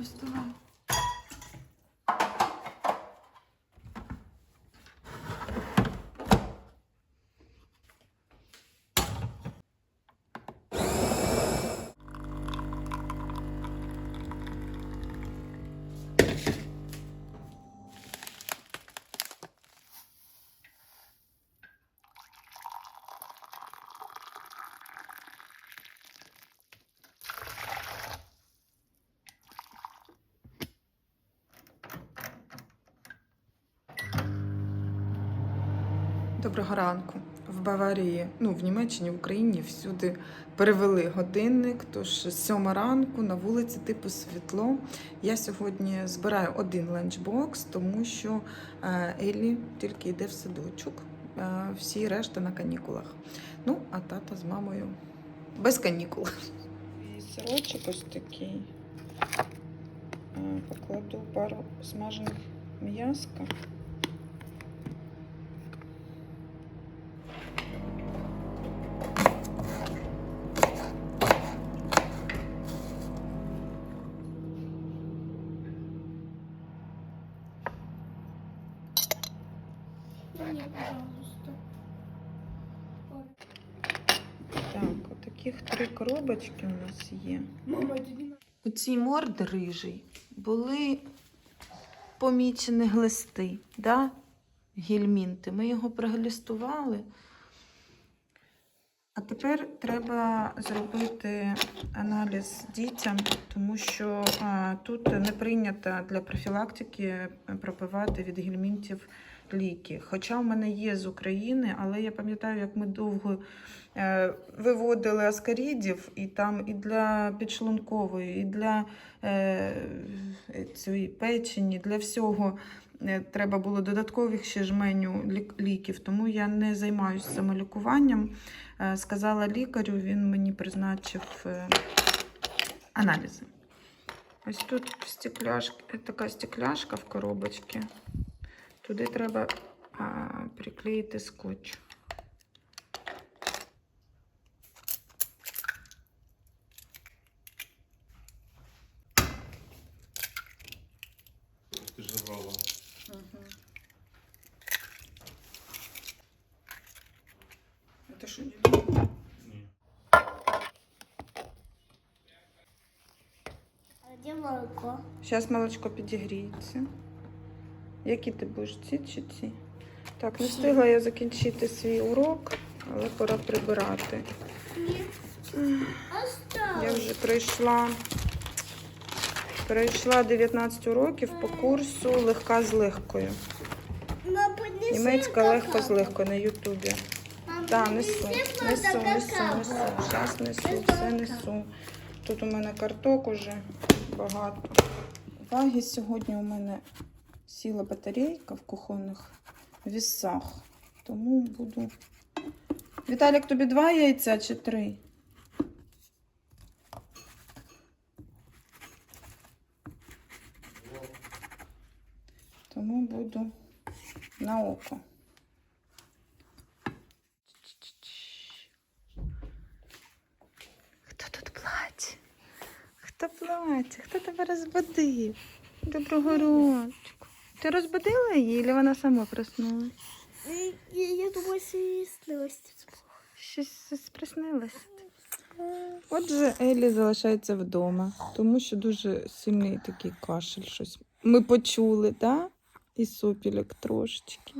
Вставай. Доброго ранку. В Баварії, ну в Німеччині, в Україні всюди перевели годинник. Тож сьома ранку на вулиці типу світло. Я сьогодні збираю один ланчбокс, тому що е, Еллі тільки йде в садочок, е, всі решта на канікулах. Ну, а тата з мамою без канікул. Сирочок ось такий. Е, Покладу пару смажених м'яска. Так, отаких три коробочки у нас є. У цій морди рижий були помічені глисти, да? гельмінти. Ми його проглістували. А тепер треба зробити аналіз дітям, тому що а, тут не прийнято для профілактики пропивати від гельмінтів ліки. Хоча в мене є з України, але я пам'ятаю, як ми довго е, виводили аскарідів, і там і для підшлункової, і для е, цієї печені, для всього е, треба було додаткових ще жменю ліків, тому я не займаюся самолікуванням. Сказала лікарю, він мені призначив аналізи. Ось тут стекляшка, така стекляшка в коробочці. Туди треба а, приклеїти скотч. Ти ж забрала. Це що. Молоко? Зараз молочко підігріється. Які ти будеш ці чи ці? Так, не встигла я закінчити свій урок, але пора прибирати. Я вже пройшла, пройшла 19 уроків по курсу легка з легкою. Німецька легко з легкою на Ютубі. Так, несу, несу, несу, несу. Зараз несу, все несу. Тут у мене карток уже багато. Ваги сьогодні у мене сіла батарейка в кухонних вісах. Тому буду. Віталік, тобі два яйця чи три? Тому буду на око. Хто тут плаче? Хто плаче? Хто тебе розбудив? Доброго раночку. Ти розбудила її, чи вона сама проснулась? Я, я думаю, снилось. Щось приснилося. Отже, Елі залишається вдома, тому що дуже сильний такий кашель. Щось ми почули, так? І сопілок трошечки.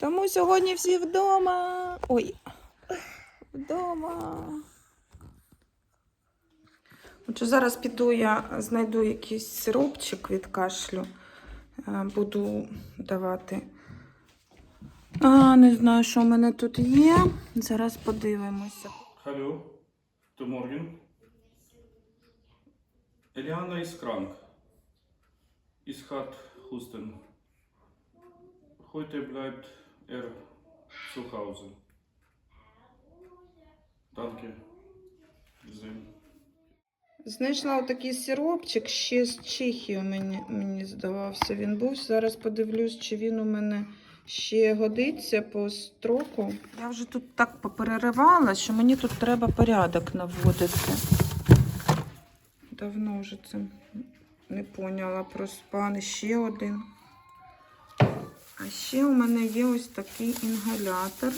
Тому сьогодні всі вдома. Ой, вдома. Отже, зараз піду я знайду якийсь сиропчик від кашлю. Е, Буду давати. А, не знаю, що в мене тут є. Зараз подивимося. Morgen. Eliana ist krank. Ich hat Husten. Heute bleibt er zu Hause. Danke. Знайшла отакий сиропчик ще з Чехії мені, мені здавався. Він був. Зараз подивлюсь, чи він у мене ще годиться по строку. Я вже тут так попереривала, що мені тут треба порядок наводити. Давно вже цим Не поняла про спан. Ще один. А ще у мене є ось такий інгалятор.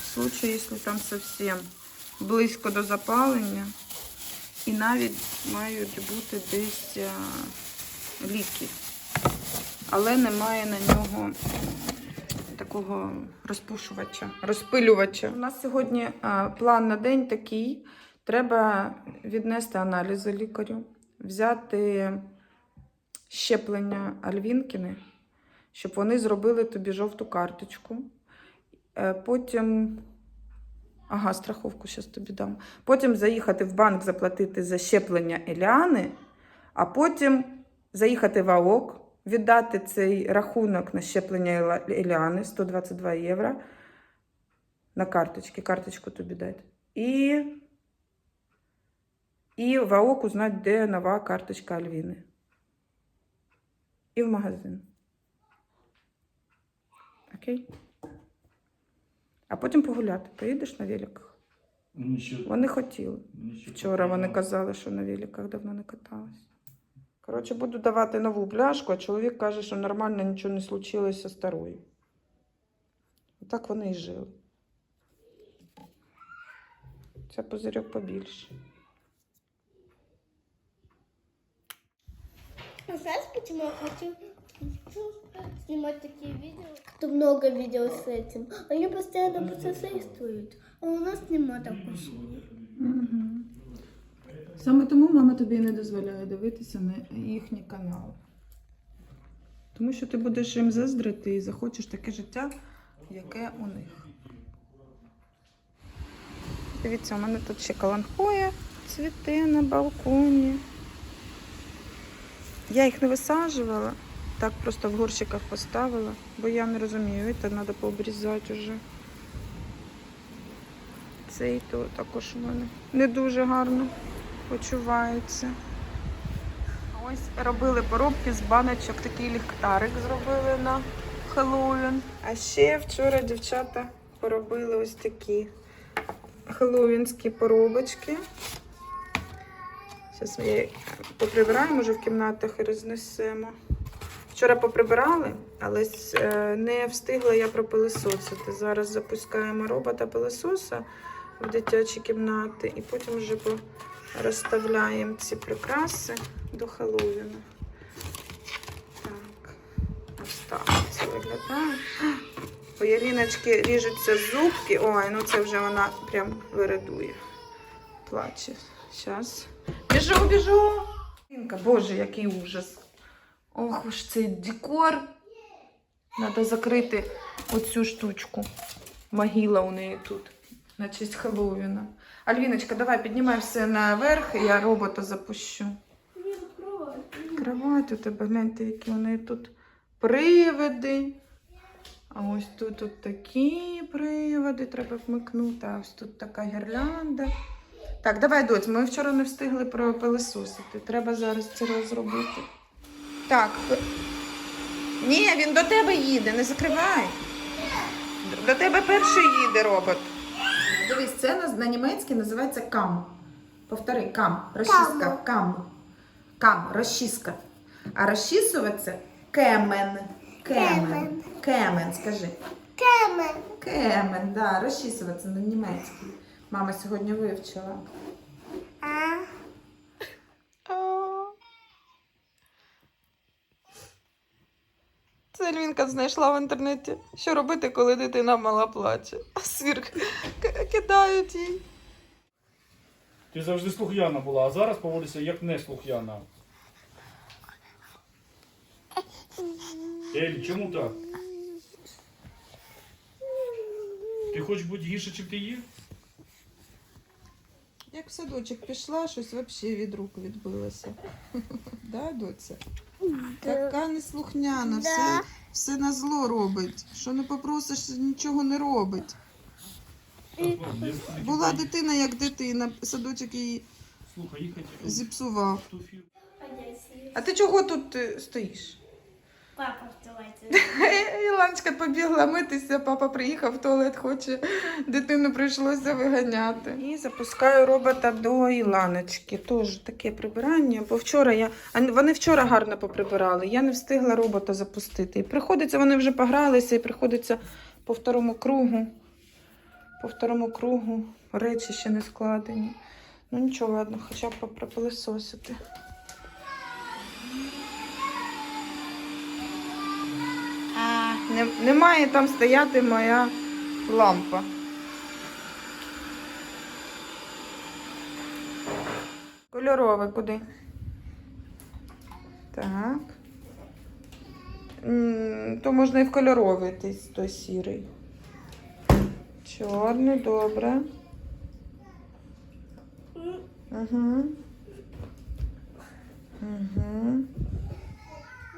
В случае, якщо там зовсім близько до запалення. І навіть мають бути десь ліки. Але немає на нього такого розпушувача, розпилювача. У нас сьогодні план на день такий. Треба віднести аналізи лікарю, взяти щеплення Альвінкіни, щоб вони зробили тобі жовту карточку. Е, Потім. Ага, страховку зараз тобі дам. Потім заїхати в банк, заплатити за щеплення Еліани, а потім заїхати в АОК, віддати цей рахунок на щеплення Еліани 122 євро на карточки. Карточку тобі дати. І, і в АОК узнати, де нова карточка Альвіни. І в магазин. Окей? А потім погуляти. Поїдеш на великах? Вони хотіли. ще Вчора вони казали, що на великах давно не катались. Коротше, буду давати нову пляшку, а чоловік каже, що нормально нічого не случилося з старою. Отак вони і жили. Це пузирьок побільше. А знаешь, почему я хочу снимать такие видео? Что много видео с этим. Они постоянно путешествуют. А у нас нема такой семьи. Саме тому мама тобі не дозволяє дивитися на їхні канали. Тому що ти будеш їм заздрити і захочеш таке життя, яке у них. Дивіться, у мене тут ще каланхоя цвіте на балконі. Я їх не висаджувала, так просто в горщиках поставила, бо я не розумію, це треба пообрізати вже. Цей то також у мене не дуже гарно почувається. Ось робили поробки з баночок, такий ліхтарик зробили на Хеллоуін. А ще вчора дівчата поробили ось такі хеллоуінські поробочки. Зараз ми їх поприбираємо, може в кімнатах і рознесемо. Вчора поприбирали, але е, не встигла я пропилисосити. Зараз запускаємо робота пилисоса в дитячі кімнати і потім вже розставляємо ці прикраси до Хеллоуіну. Так, ось так це виглядає. У Яріночки ріжуться зубки. Ой, ну це вже вона прям виридує. Плаче. Зараз. Біжу, біжу. Боже, який ужас. Ох уж цей декор. Треба закрити оцю штучку. Могила у неї тут. На честь Хеллоуіна. Альвіночка, давай піднімай все наверх, і я робота запущу. Кровать у тебе, гляньте, які у неї тут привиди. А ось тут от такі приводи треба вмикнути. А ось тут така гірлянда. Так, давай, доць, ми вчора не встигли пропилисосити. Треба зараз це розробити. Так. Ні, він до тебе їде, не закривай. До тебе перший їде робот. Дивись, це на, на німецькій називається кам. Повтори, кам. Розчіска. Кам. Кам, розчіска. А розчісуватися кемен. Кемен. Кемен. Кемен, скажи. Камен. Кемен, да, розчісуватися на німецькій. Мама сьогодні вивчила. А? Це Альвінка знайшла в інтернеті. Що робити, коли дитина мала плаче? А свірк кидають їй. Ти завжди слух'яна була, а зараз поводишся як не слух'яна. Ель, чому так? Ти хочеш бути гірше, чим ти є? Як в садочок пішла, щось взагалі від рук відбилося. Да, доця? Така неслухняна, все, все на зло робить. Що не попросиш, нічого не робить. Була дитина як дитина, садочок її зіпсував. А ти чого тут е, стоїш? Папа вставайте. Іланочка побігла митися, папа приїхав в туалет, хоче дитину прийшлося виганяти. І запускаю робота до Іланочки. Теж таке прибирання, бо вчора я. Вони вчора гарно поприбирали. Я не встигла робота запустити. І приходиться, вони вже погралися, і приходиться по второму кругу. По второму кругу речі ще не складені. Ну нічого, ладно, хоча б попропилисосити. Не, не має там стояти моя лампа. Кольорове куди? Так. То можна і в кольоровий той, сірий. Чорний, добре. Угу. Угу.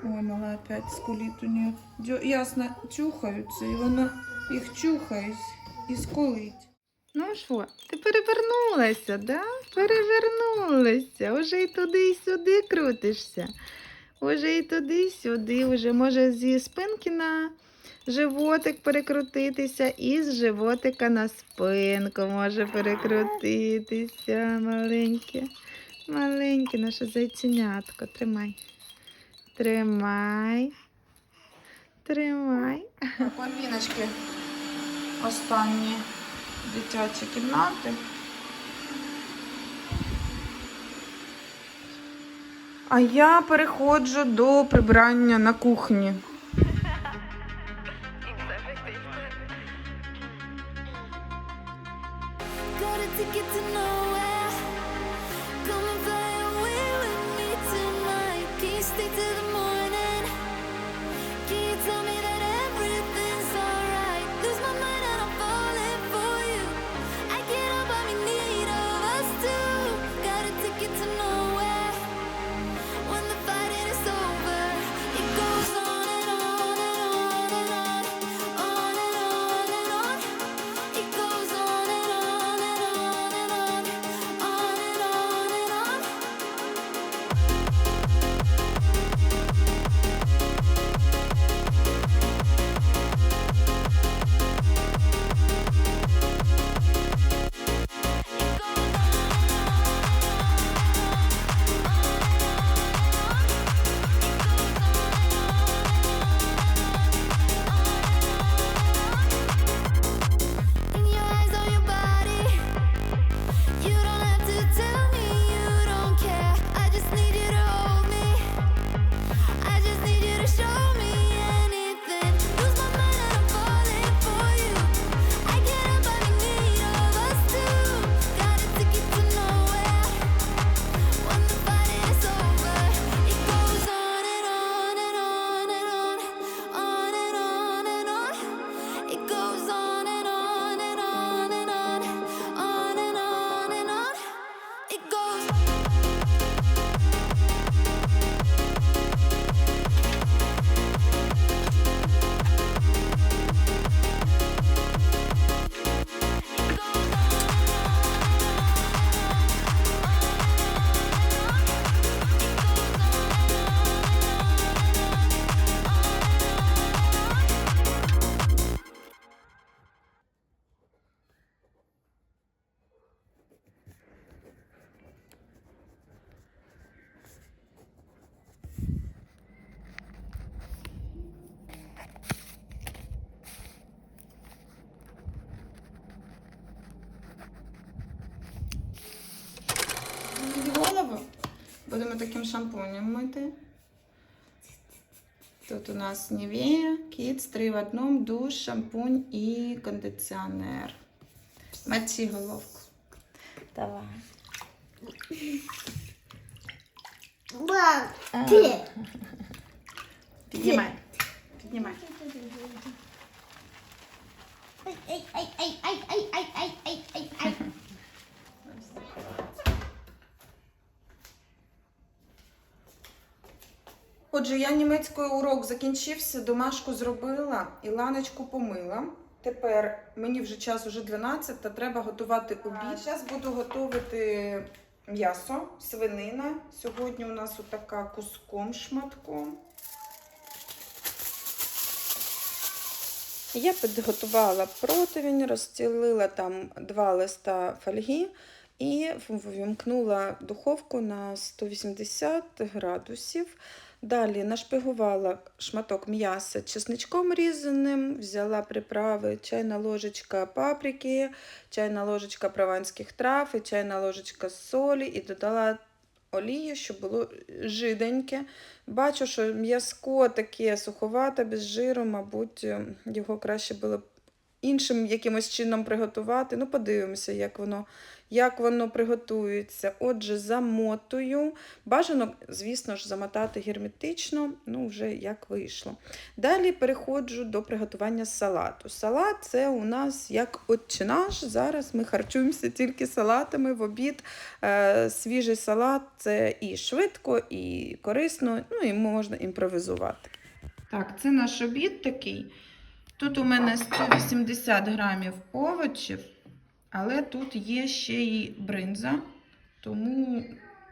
Ой, мала опять скулит у нее. Ясно, чухаються, і вона їх чухає і скулить. Ну що, ти перевернулася, да? Перевернулася. Уже і туди, і сюди крутишся. Уже і туди, і сюди. Уже може зі спинки на животик перекрутитися, і з животика на спинку може перекрутитися. Маленьке. Маленьке наше зайченятко. Тримай. Тримай. Тримай. Віночки останні дитячі кімнати. А я переходжу до прибирання на кухні. Будемо таким шампунем мити. Тут у нас Nivea, Kids 3 в одному, душ, шампунь і кондиціонер. Мочи головку. Давай. Ты. Піднімай. Піднімай. Ай, ай, ай, ай, ай, ай, ай, ай, ай, ай, ай. Отже, я німецький урок закінчився, домашку зробила і ланочку помила. Тепер мені вже час уже 12, та треба готувати обід. Зараз буду готувати м'ясо, свинина. Сьогодні у нас отака куском шматком. Я підготувала противень, розстілила там два листа фольги і ввімкнула духовку на 180 градусів. Далі нашпигувала шматок м'яса чесничком різаним, взяла приправи, чайна ложечка паприки, чайна ложечка прованських трав і чайна ложечка солі і додала олії, щоб було жиденьке. Бачу, що м'язко таке суховате, без жиру, мабуть, його краще було іншим якимось чином приготувати. Ну, подивимося, як воно, як воно приготується. Отже, замотую. Бажано, звісно ж, замотати герметично, ну, вже як вийшло. Далі переходжу до приготування салату. Салат це у нас як отче наш. Зараз ми харчуємося тільки салатами в обід. Е, свіжий салат це і швидко, і корисно, ну і можна імпровізувати. Так, це наш обід такий. Тут у мене 180 грамів овочів, але тут є ще й бринза, тому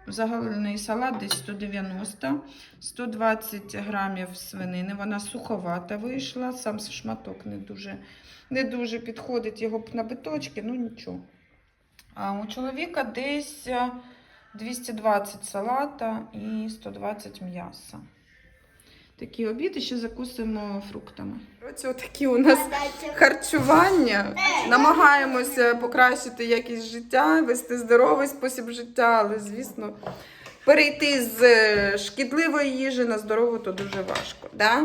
загальний салат десь 190, 120 грамів свинини. Вона суховата вийшла, сам шматок не дуже, не дуже підходить його на биточки, ну нічого. А у чоловіка десь е, 220 салата і 120 м'яса. Такий обід і ще закусимо фруктами. Оце такі у нас харчування. Намагаємося покращити якість життя, вести здоровий спосіб життя, але, звісно, перейти з е, шкідливої їжі на здорову то дуже важко. Да?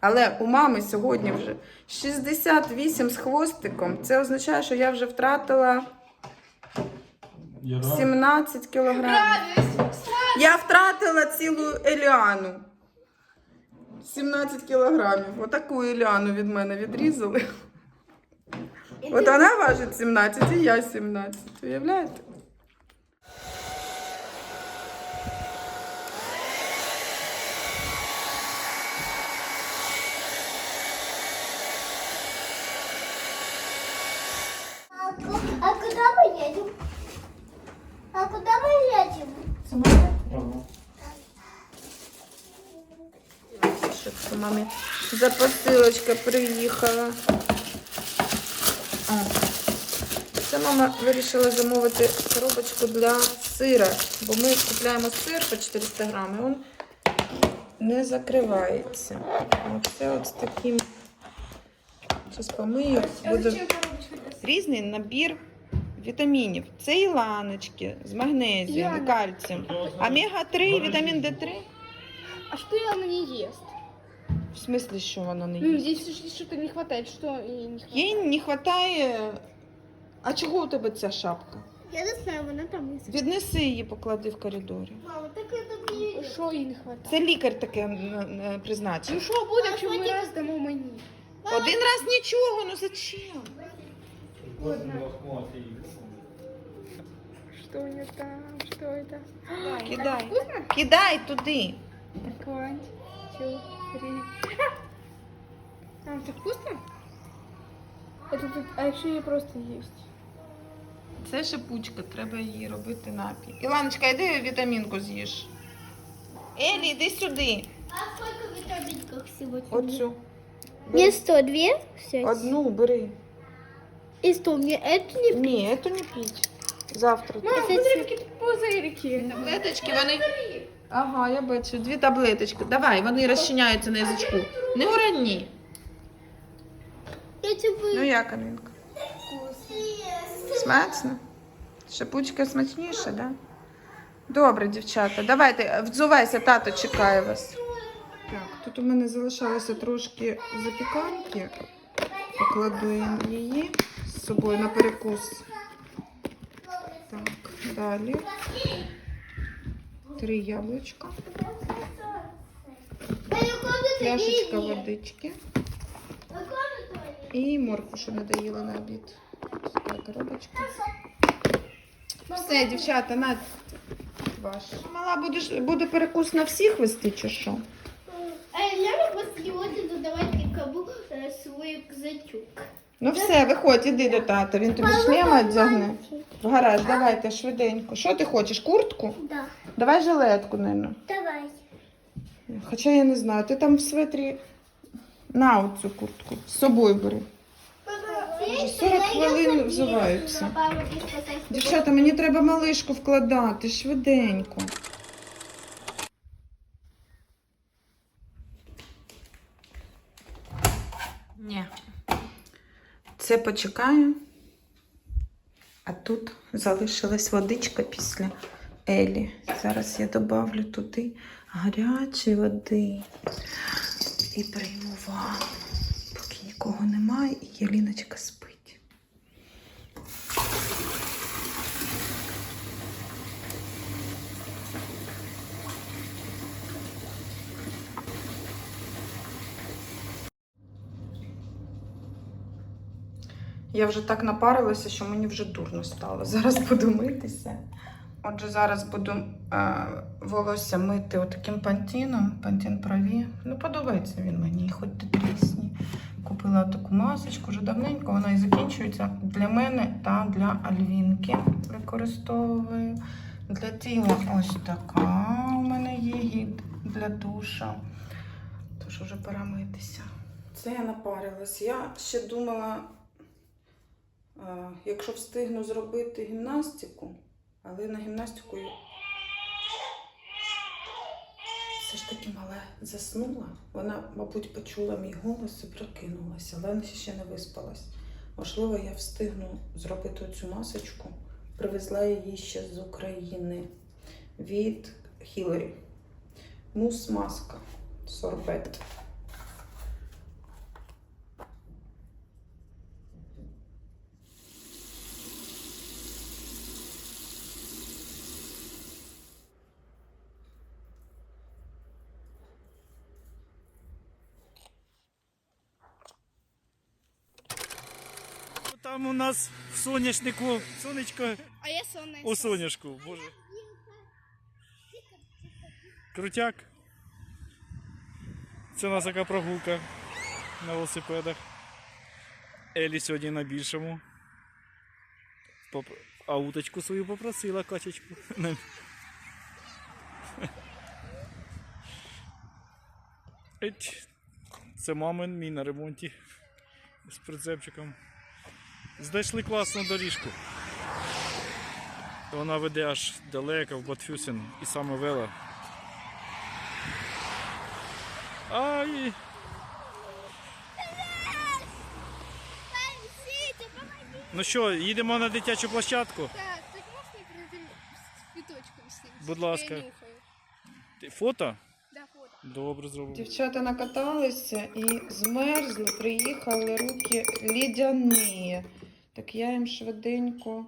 Але у мами сьогодні вже 68 з хвостиком. Це означає, що я вже втратила 17 кілограмів. Я втратила цілу Еліану. 17 кілограмів. Отаку Іляну від мене відрізали. От вона важить 17 і я 17. Уявляєте? За посилочка приїхала. А. Це мама вирішила замовити коробочку для сира, бо ми купляємо сир по 400 грамів, він не закривається. Оце от з таким. Зараз помию. Буде різний набір вітамінів. Це і ланочки з магнезієм, і кальцієм. Омега-3, вітамін Д3. А что она не ест? В смислі, що воно не Ну, їсть? здесь что-то не хватает. Что ей не хватает? Їй не вистачає. А чого у тебе ця шапка? Я не знаю, вона там є. Віднеси її, поклади в коридорі. Мама, так это не Что ей не хватает? Це лікар таке м, е, призначив. Ну что будет, А якщо ми раз дамо мені? Один раз нічого, ну зачем? Что у нее там? Что это? Кидай. Кидай туди. Так, one, two, three. А, это вкусно? Это тут, а еще ей просто есть. Це шипучка, треба її робити напій. Іланочка, йди вітамінку з'їж. Елі, йди сюди. А сколько витаминков сегодня? Оцю. Мне 102 взять. Одну бери. И 100. Мне это не... Ні, це не піть. Завтра. Мам, Это смотри, те- какие тут пузырики. Таблеточки, вони. Ага, я бачу. Дві таблеточки. Давай, вони розчиняються на язичку. Не. Я тебе... Ну як, Алінка? Смачно? Шипучка смачніша, да? Добре, дівчата. Давайте, взувайся, тато чекає вас. Так, тут у мене залишалося трошки запіканки. Покладу її з собою на перекус. Так, далі. Три яблучка. Пляшечка водички. І моркву, що не на обід. Така коробочка. Все, дівчата, на ваш. Мала, будеш, буде перекус на всіх вести чи що? А я после сегодня задавать никому э, свой козачок. Ну все, виходь, іди до тата, він тобі шлема одягне. Гаразд, давайте швиденько. Що ти хочеш? Куртку? Да. Давай жилетку, наверное. Давай. Хоча я не знаю, ти там в светрі На оцю куртку. З собою бери. 40 хвилин взиваються. Дівчата, мені треба малишку вкладати швиденько. Це почекаю. А тут залишилась водичка після Елі. Зараз я добавлю туди гарячої води і прийму ванну. Поки нікого немає, і яліночка спить. Я вже так напарилася, що мені вже дурно стало. Зараз буду митися. Отже, зараз буду е, волосся мити отаким пантіном. Пантін праві. Ну, подобається він мені, хоч ти трісні. Купила таку масочку вже давненько, вона і закінчується для мене та для Альвінки. Використовую для тіла ось така у мене є гід для душа. Тож вже пора митися. Це я напарилась. Я ще думала, якщо встигну зробити гімнастику, але на гімнастику все ж таки мале заснула. Вона, мабуть, почула мій голос і прокинулася, але ще не виспалась. Можливо, я встигну зробити цю масочку. Привезла її ще з України від Хіларі. Мус маска. Сорбет. Там у нас в соняшнику, сонечко А я сонна. у соняшку, боже. Крутяк. Це у нас така прогулка на велосипедах. Елі сьогодні на більшому. Поп- А уточку свою попросила качечку. Це мамин мій на ремонті з прицепчиком. Знайшли класну доріжку. Вона веде аж далеко в Батфюсен і саме вела. Ай! Ну що, їдемо на дитячу площадку? Так, так можна прийти з квіточком з? Будь ласка. Я нюхаю. Ти- Фото? Добре зробимо. Дівчата накаталися і змерзли, приїхали руки лідяні. Так я їм швиденько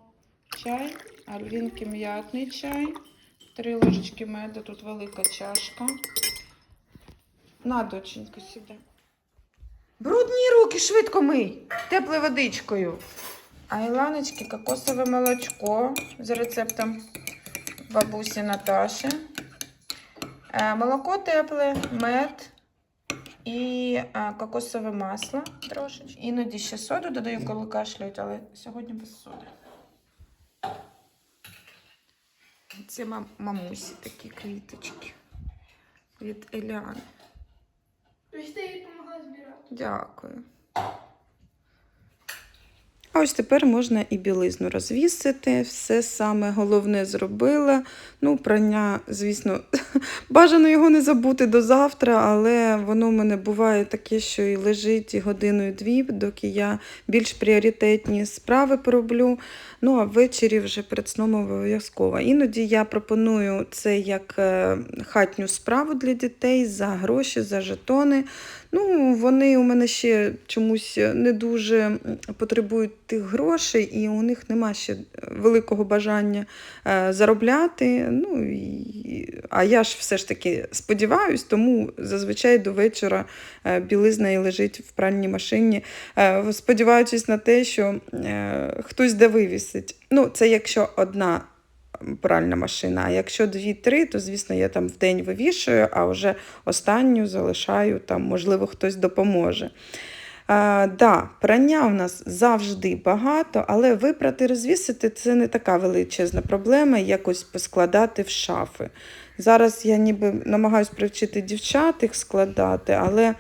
чай, альвінки м'ятний чай, три ложечки меду, тут велика чашка. На, доченько, сідай. Брудні руки, швидко мий, теплою водичкою. А Іланочки кокосове молочко з рецептом бабусі Наташі. Е, Молоко тепле, мед і е, кокосове масло трошечки. Іноді ще соду додаю, коли кашляють, але сьогодні без соди. Це мам- мамусі такі квіточки від Еліани. Дякую. А ось тепер можна і білизну розвісити. Все саме головне зробила. Ну, прання, звісно, бажано його не забути до завтра, але воно в мене буває таке, що і лежить і годину, і дві, доки я більш пріоритетні справи пороблю. Ну, а ввечері вже перед сном обов'язково. Іноді я пропоную це як е, хатню справу для дітей за гроші, за жетони. Ну, вони у мене ще чомусь не дуже потребують тих грошей, і у них нема ще великого бажання е, заробляти. Ну, і, а я ж все ж таки сподіваюсь, тому зазвичай до вечора е, білизна і лежить в пральній машині, е, сподіваючись на те, що е, хтось де вивісить. Ну, це якщо одна пральна машина. А якщо дві-три, то звісно я там в день вивішую, а вже останню залишаю, там, можливо, хтось допоможе. А, да, прання у нас завжди багато, але випрати, розвісити це не така величезна проблема, якось поскладати в шафи. Зараз я ніби намагаюся привчити дівчат їх складати, але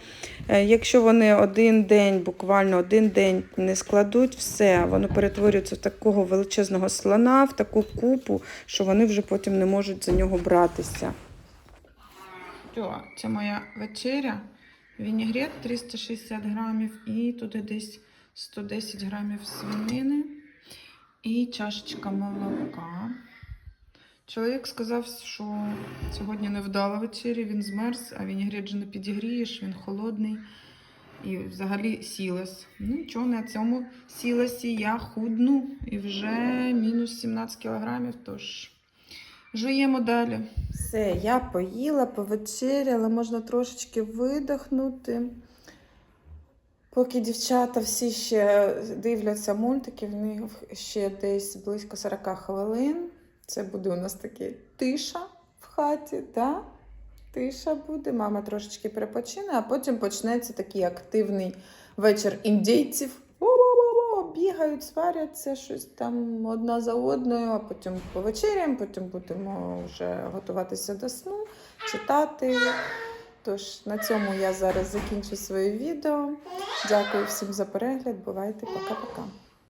Е, Якщо вони один день, буквально один день не складуть, все, воно перетворюється в такого величезного слона, в таку купу, що вони вже потім не можуть за нього братися. Це моя вечеря. Вінігрет 360 грамів і туди десь 110 грамів свинини і чашечка молока. Чоловік сказав, що сьогодні не вдала вечері, він змерз, а вінігрет же підігрієш, він холодний і взагалі сілес. Ну нічого, на цьому сілесі я худну і вже мінус 17 кілограмів, тож жуємо далі. Все, я поїла, повечеряла, можна трошечки видихнути. Поки дівчата всі ще дивляться мультики, в них ще десь близько 40 хвилин. Це буде у нас таке тиша в хаті, да? Тиша буде, мама трошечки перепочине, а потім почнеться такий активний вечір індійців. Бігають, сваряться, щось там одна за одною, а потім повечеряємо, потім будемо вже готуватися до сну, читати. Тож на цьому я зараз закінчу своє відео. Дякую всім за перегляд. Бувайте, пока-пока.